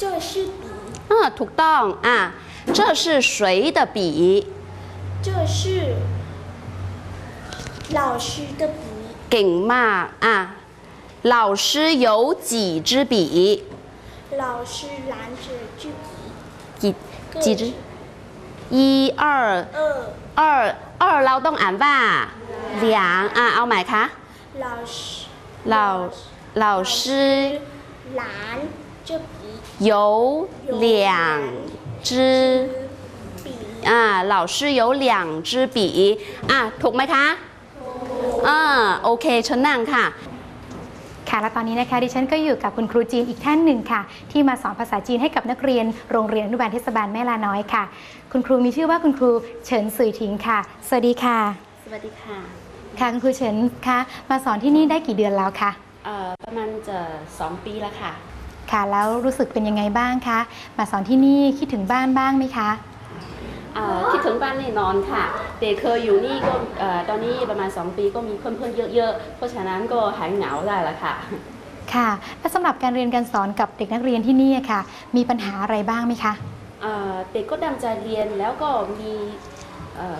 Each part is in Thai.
这是笔，嗯，ถูกต้องอ่ะ这是谁的笔？这是老师的笔， เก่งมากอ่ะ老师有几支笔？老师拿着支笔，几几支？一二二二二เราต้องอ่านว่าเหลียงอ่ะเอาใหม่คะ 老师老老师拿着笔 有两支啊老师有两支笔啊ถูกไหมคะอ่าโอเคฉันนั่งค่ะค่ะและตอนนี้นะคะดิฉันก็อยู่กับคุณครูจีนอีกท่านหนึ่งค่ะ ที่มาสอนภาษาจีนให้กับนักเรียนโรงเรียนอนุบาลเทศบาลแม่ลาน้อยค่ะ คุณครูมีชื่อว่าคุณครูเฉินสุยถิงค่ะ สวัสดีค่ะ สวัสดีค่ะ ค่ะคุณครูเฉินคะมาสอนที่นี่ได้กี่เดือนแล้วคะเอ่อประมาณจะสองปีแล้วค่ะ ค่ะ แล้วรู้สึกเป็นยังไงบ้างคะ มาสอนที่นี่คิดถึงบ้านบ้างไหมคะเอ่อคิดถึงบ้านแน่นอนค่ะเด็กเคยอยู่นี่ก็เอ่อตอนนี้ประมาณ 2 ปีก็มีเพื่อนๆเยอะๆ เพราะฉะนั้นก็หายเหงาได้แล้วค่ะ ค่ะและสำหรับการเรียนการสอนกับเด็กนักเรียนที่นี่ค่ะ มีปัญหาอะไรบ้างไหมคะ เอ่อเด็กก็ดังใจเรียนแล้วก็มีเอ่อ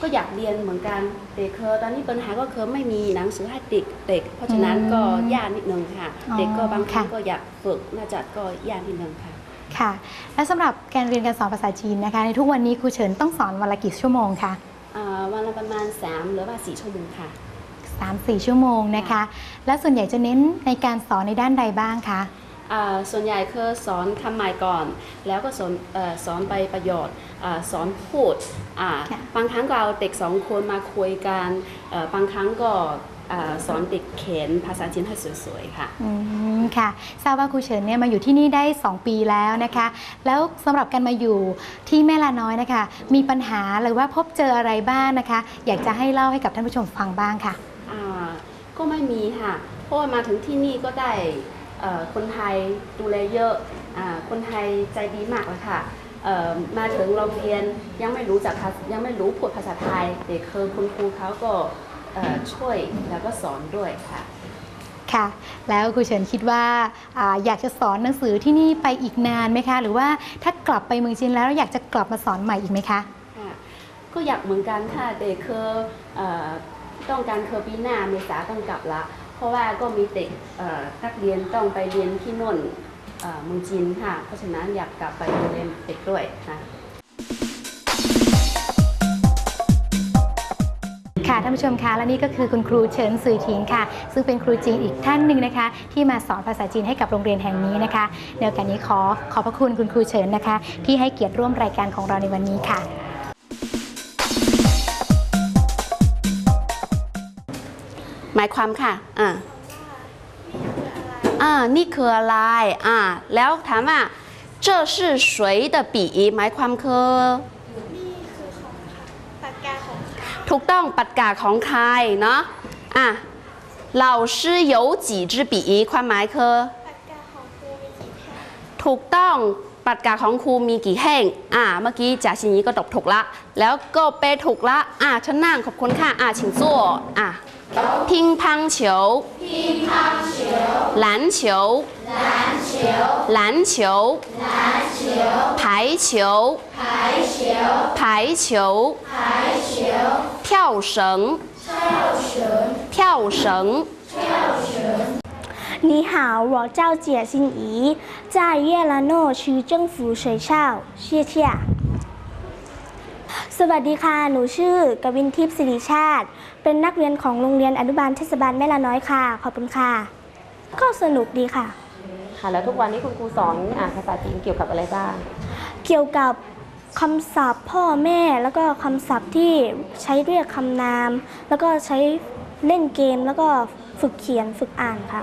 ก็อยากเรียนเหมือนกันเด็กเคยตอนนี้ปัญหาก็คือไม่มีหนังสือให้เด็กเด็กเพราะฉะนั้นก็ยากนิดนึงค่ะอ๋อเด็กก็บางครั้งค่ะก็อยากฝึกน่าจะก็ยากนิดนึงค่ะค่ะ และสำหรับการเรียนการสอนภาษาจีนนะคะ ในทุกวันนี้ครูเฉินต้องสอนวันละกี่ชั่วโมงคะเอ่อวันละประมาณ 3 หรือว่า 4 ชั่วโมงค่ะ3-4 ชั่วโมงนะคะ และส่วนใหญ่จะเน้นในการสอนในด้านใดบ้างคะอ่า ส่วนใหญ่คือสอนคำใหม่ก่อน แล้วก็สอนเออสอนไปประโยชน์อาสอนพูดอ่าค่ะบางครั้งก็เอาเด็กสองคนมาคุยกันเอ่อบางครั้งก็อ่าสอนเด็กเขียนภาษาจีนให้สวยๆค่ะอืมค่ะทราบว่าครูเฉินเนี่ยมาอยู่ที่นี่ได้ 2 ปีแล้วนะคะ แล้วสำหรับการมาอยู่ที่แม่ลาน้อยนะคะ มีปัญหาหรือว่าพบเจออะไรบ้างนะคะ อยากจะให้เล่าให้กับท่านผู้ชมฟังบ้างค่ะอ่าก็ไม่มีค่ะเพราะว่ามาถึงที่นี่ก็ได้เอ่อ คนไทยดูแลเยอะอาคนไทยใจดีมากเลยค่ะเอ่อมาถึงโรงเรียนยังไม่รู้จักภาษายังไม่รู้พูดภาษาไทยเด็กคือคุณครูเขาก็เอ่อช่วยแล้วก็สอนด้วยค่ะ ค่ะ แล้วครูเฉินคิดว่าอาอยากจะสอนหนังสือที่นี่ไปอีกนานไหมคะ หรือว่าถ้ากลับไปเมืองจีนแล้วอยากจะกลับมาสอนใหม่อีกไหมคะค่ะก็อยากเหมือนกันค่ะเด็กคือเอ่อต้องการคือปีหน้าเมษาต้องกลับละเพ ราะว่าก็มีเด็กนักเรียนต้องไปเรียนที่นู่นเมืองจีนค่ะ เพราะฉะนั้นอยากกลับไปดูแลเด็กด้วยค่ะค่ะท่านผู้ชมคะและนี่ก็คือคุณครูเฉินสุยถิงค่ะ ซึ่งเป็นครูจีนอีกท่านหนึ่งนะคะ ที่มาสอนภาษาจีนให้กับโรงเรียนแห่งนี้นะคะในโอกาสนี้ขอขอบพระคุณคุณครูเฉินนะคะ ที่ให้เกียรติร่วมรายการของเราในวันนี้ค่ะายความค่ะ อ่า อ่า นี่คืออะไร อ่า แล้วถามว่า这是谁的笔หมายความคือ นี่คือของค่ะปากกาของค่ะ ถูกต้องปากกาของใครเนาะ อ่ะ老师有几支笔ความหมายคือ ปากกาของครูมีกี่แผ่น ถูกต้องปากกาของครูมีกี่แห่ง อ่า เมื่อกี้จ่าชินีก็ตอบถูกละ แล้วก็เปถูกละ อ่าฉันนั่งขอบคุณค่ะ อ่า请坐อ่ะ 乒乓球乒乓球篮球篮球篮球篮球排球排球排球排球跳绳跳绳跳绳，跳绳你好，我叫解心怡，在越南诺区政府学校，谢谢。 สวัสดีค่ะ หนูชื่อกวินทิพย์สิริชาติ เป็นนักเรียนของโรงเรียนอนุบาลเทศบาลแม่ละน้อยค่ะ ขอบคุณค่ะ ก็สนุกดีค่ะ ค่ะ แล้วทุกวันนี้คุณครูสอนอ่านภาษาจีนเกี่ยวกับอะไรบ้าง เกี่ยวกับคำศัพท์พ่อแม่แล้วก็คำศัพท์ที่ใช้เรียกคำนาม แล้วก็ใช้เล่นเกมแล้วก็ฝึกเขียนฝึกอ่านค่ะ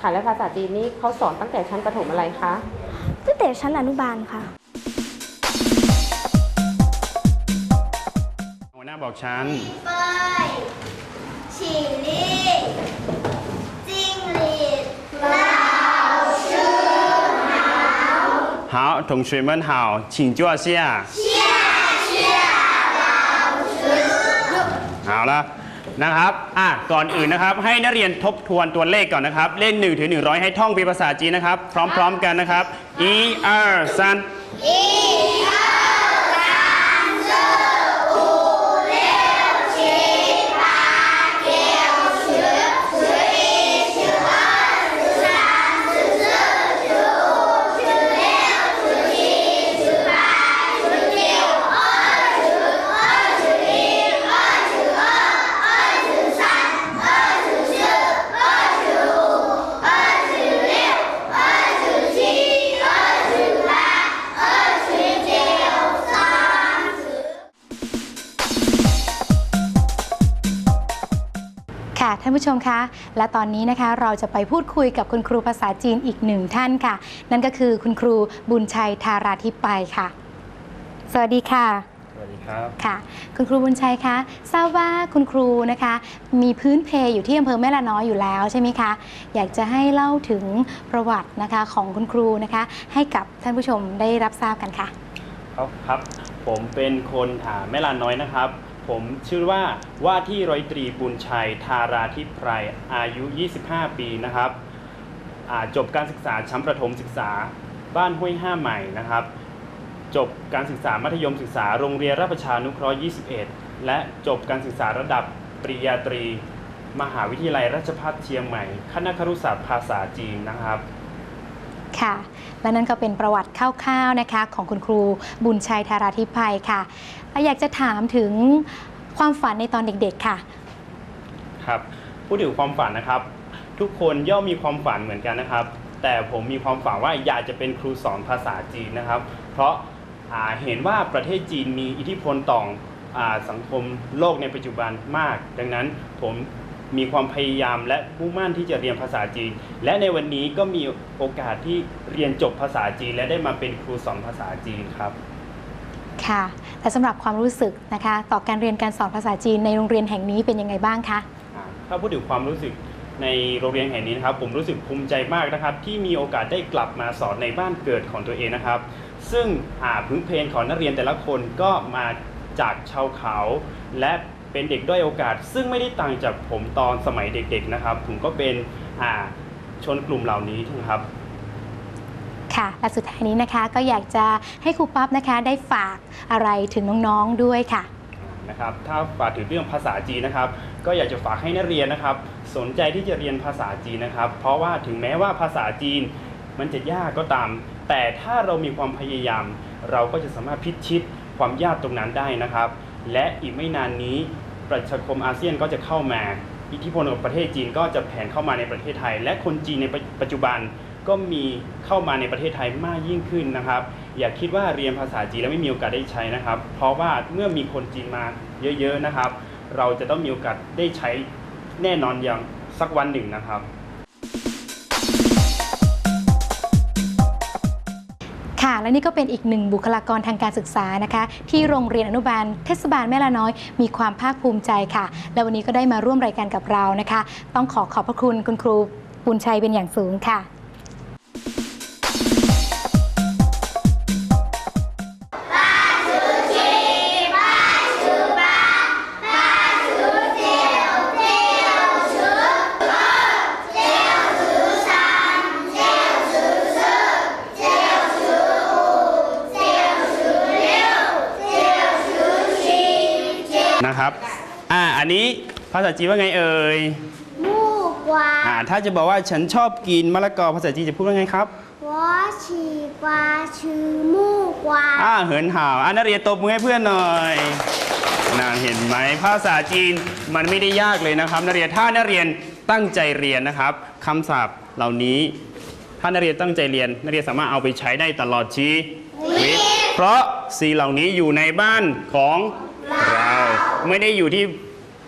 ค่ะ แล้วภาษาจีนนี้เขาสอนตั้งแต่ชั้นประถมอะไรคะ ตั้งแต่ษชั้นอนุบาลค่ะ หัวหน้าบอกฉัน เป้ยฉีลี่จิ้งหรีดปลา 好，同学们好，请坐下。เอาละนะครับ อ่ะ ก่อนอื่นนะครับ ให้นักเรียนทบทวนตัวเลขก่อนนะครับ เลข1ถึง100 ให้ท่องเป็นภาษาจีนนะครับ พร้อมๆกันนะครับ一二三ๆ านผู้ชมคะ และตอนนี้นะคะเราจะไปพูดคุยกับคุณครูภาษาจีนอีกหนึ่งท่านค่ะ นั่นก็คือคุณครูบุญชัยธาราธิปไปค่ะ สวัสดีค่ะ สวัสดีครับ ค่ะ คุณครูบุญชัยคะทราบว่าคุณครูนะคะ มีพื้นเพอยู่ที่อำเภอแม่ละน้อยอยู่แล้วใช่ไหมคะ อยากจะให้เล่าถึงประวัตินะคะของคุณครูนะคะ ให้กับท่านผู้ชมได้รับทราบกันค่ะ ครับครับ ผมเป็นคนอ่าแม่ลานน้อยนะครับ ผมชื่อว่าว่าที่ร้อยตรีบุญชัย ทาราธิพไพรอายุ 25 ปีนะครับจบการศึกษาชั้นประถมศึกษาบ้านห้วยห้าใหม่นะครับ จบการศึกษามัธยมศึกษาโรงเรียนราชประชานุเคราะห์ 21 และจบการศึกษาระดับปริญญาตรี มหาวิทยาลัยราชภัฏเชียงใหม่ คณะครุศาสตร์ภาษาจีนนะครับ ค่ะ และนั่นก็เป็นประวัติคร่าวๆนะคะของคุณครูบุญชัยธาราธิภัยค่ะ อยากจะถามถึงความฝันในตอนเด็กๆค่ะ ครับพูดถึงความฝันนะครับ ทุกคนย่อมมีความฝันเหมือนกันนะครับ แต่ผมมีความฝันว่าอยากจะเป็นครูสอนภาษาจีนนะครับ เพราะาเห็นว่าประเทศจีนมีอิทธิพลต่ออสังคมโลกในปัจจุบันมาก ดังนั้นผม มีความพยายามและมุ่งมั่นที่จะเรียนภาษาจีน และในวันนี้ก็มีโอกาสที่เรียนจบภาษาจีน และได้มาเป็นครูสอนภาษาจีนครับ ค่ะและสำหรับความรู้สึกนะคะ ต่อการเรียนการสอนภาษาจีนในโรงเรียนแห่งนี้เป็นยังไงบ้างคะอ่าถ้าพูดถึงความรู้สึกในโรงเรียนแห่งนี้นะครับ ผมรู้สึกภูมิใจมากนะครับ ที่มีโอกาสได้กลับมาสอนในบ้านเกิดของตัวเองนะครับ ซึ่งอ่าพื้นเพนของนักเรียนแต่ละคนก็มาจากชาวเขาและ เป็นเด็กด้อยโอกาส ซึ่งไม่ได้ต่างจากผมตอนสมัยเด็กๆนะครับ ผมก็เป็นอ่าชนกลุ่มเหล่านี้นะครับค่ะและสุดท้ายนี้นะคะก็อยากจะให้ครูปั๊บนะคะได้ฝากอะไรถึงน้องๆด้วยค่ะนะครับถ้าฝากถึงเรื่องภาษาจีนนะครับ ก็อยากจะฝากให้นักเรียนนะครับ สนใจที่จะเรียนภาษาจีนนะครับ เพราะว่าถึงแม้ว่าภาษาจีนมันจะยากก็ตาม แต่ถ้าเรามีความพยายาม เราก็จะสามารถพิชิตความยากตรงนั้นได้นะครับ และอีกไม่นานนี้ประชาคมอาเซียนก็จะเข้ามา อิทธิพลของประเทศจีนก็จะแผ่เข้ามาในประเทศไทย และคนจีนในปัจจุบันก็มีเข้ามาในประเทศไทยมากยิ่งขึ้นนะครับ อย่าคิดว่าเรียนภาษาจีนแล้วไม่มีโอกาสได้ใช้นะครับ เพราะว่าเมื่อมีคนจีนมาเยอะๆนะครับ เราจะต้องมีโอกาสได้ใช้แน่นอนอย่างสักวันหนึ่งนะครับ ค่ะ และนี่ก็เป็นอีกหนึ่งบุคลากรทางการศึกษานะคะ ที่โรงเรียนอนุบาลเทศบาลแม่ละน้อยมีความภาคภูมิใจค่ะ และวันนี้ก็ได้มาร่วมรายการกับเรานะคะ ต้องขอขอบพระคุณคุณครูบุญชัยเป็นอย่างสูงค่ะ นะครับ อ่า อันนี้ภาษาจีนว่าไงเอ่ยมู่กวาอ่า ถ้าจะบอกว่าฉันชอบกินมะละกอภาษาจีนจะพูดว่าไงครับวอฉีกวาชื่อมู่กวาอ่า เหินห่าวอ่านักเรียนตบมือให้เพื่อนหน่อยน่าเห็นไหมภาษาจีนมันไม่ได้ยากเลยนะครับ นักเรียนถ้านักเรียนตั้งใจเรียนนะครับคำศัพท์เหล่านี้ ถ้านักเรียนตั้งใจเรียนนักเรียนสามารถเอาไปใช้ได้ตลอดชีวิตเพราะสิ่งเหล่านี้อยู่ในบ้านของเรา ไม่ได้อยู่ที่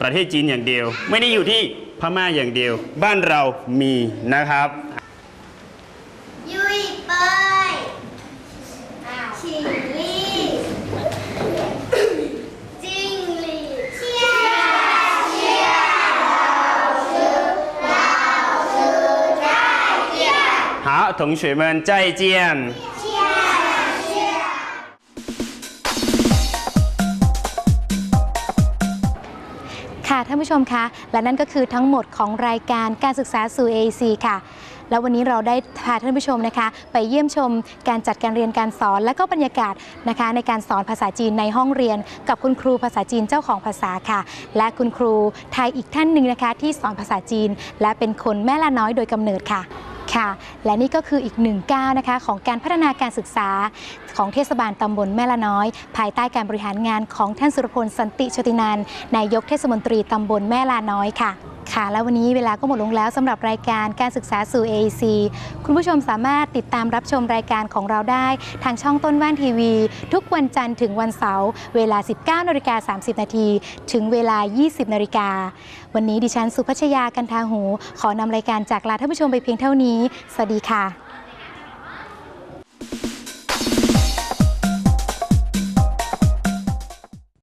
ประเทศจีนอย่างเดียว ไม่ได้อยู่ที่พม่าอย่างเดียว บ้านเรามีนะครับยุยเปยชิลี่จิงลีเชียเชียเราชื่อเราชื่อใจเจียน好同学们再见 ค่ะท่านผู้ชมคะและนั่นก็คือทั้งหมดของรายการการศึกษาสู่ AEC ค่ะ แล้ววันนี้เราได้พาท่านผู้ชมนะคะ ไปเยี่ยมชมการจัดการเรียนการสอนและก็บรรยากาศนะคะ ในการสอนภาษาจีนในห้องเรียน กับคุณครูภาษาจีนเจ้าของภาษาค่ะ และคุณครูไทยอีกท่านหนึ่งนะคะ ที่สอนภาษาจีน และเป็นคนแม่ละน้อยโดยกำเนิดค่ะ ค่ะ และนี่ก็คืออีกหนึ่งก้าวนะคะ ของการพัฒนาการศึกษาของเทศบาลตำบลแม่ละน้อย ภายใต้การบริหารงานของท่านสุรพลสันติโชตินันนายกเทศมนตรีตำบลแม่ลาน้อยค่ะ ค่ะ แล้ววันนี้เวลาก็หมดลงแล้วสำหรับรายการการศึกษาสู่ AEC คุณผู้ชมสามารถติดตามรับชมรายการของเราได้ ทางช่องต้นว่านทีวี ทุกวันจันทร์ถึงวันเสาร์เวลา 19นาฬิกา30 นาทีถึงเวลา 20นาฬิกาวันนี้ดิฉันสุพัชยากันทาหู ขอนำรายการจากลาท่านผู้ชมไปเพียงเท่านี้ สวัสดีค่ะ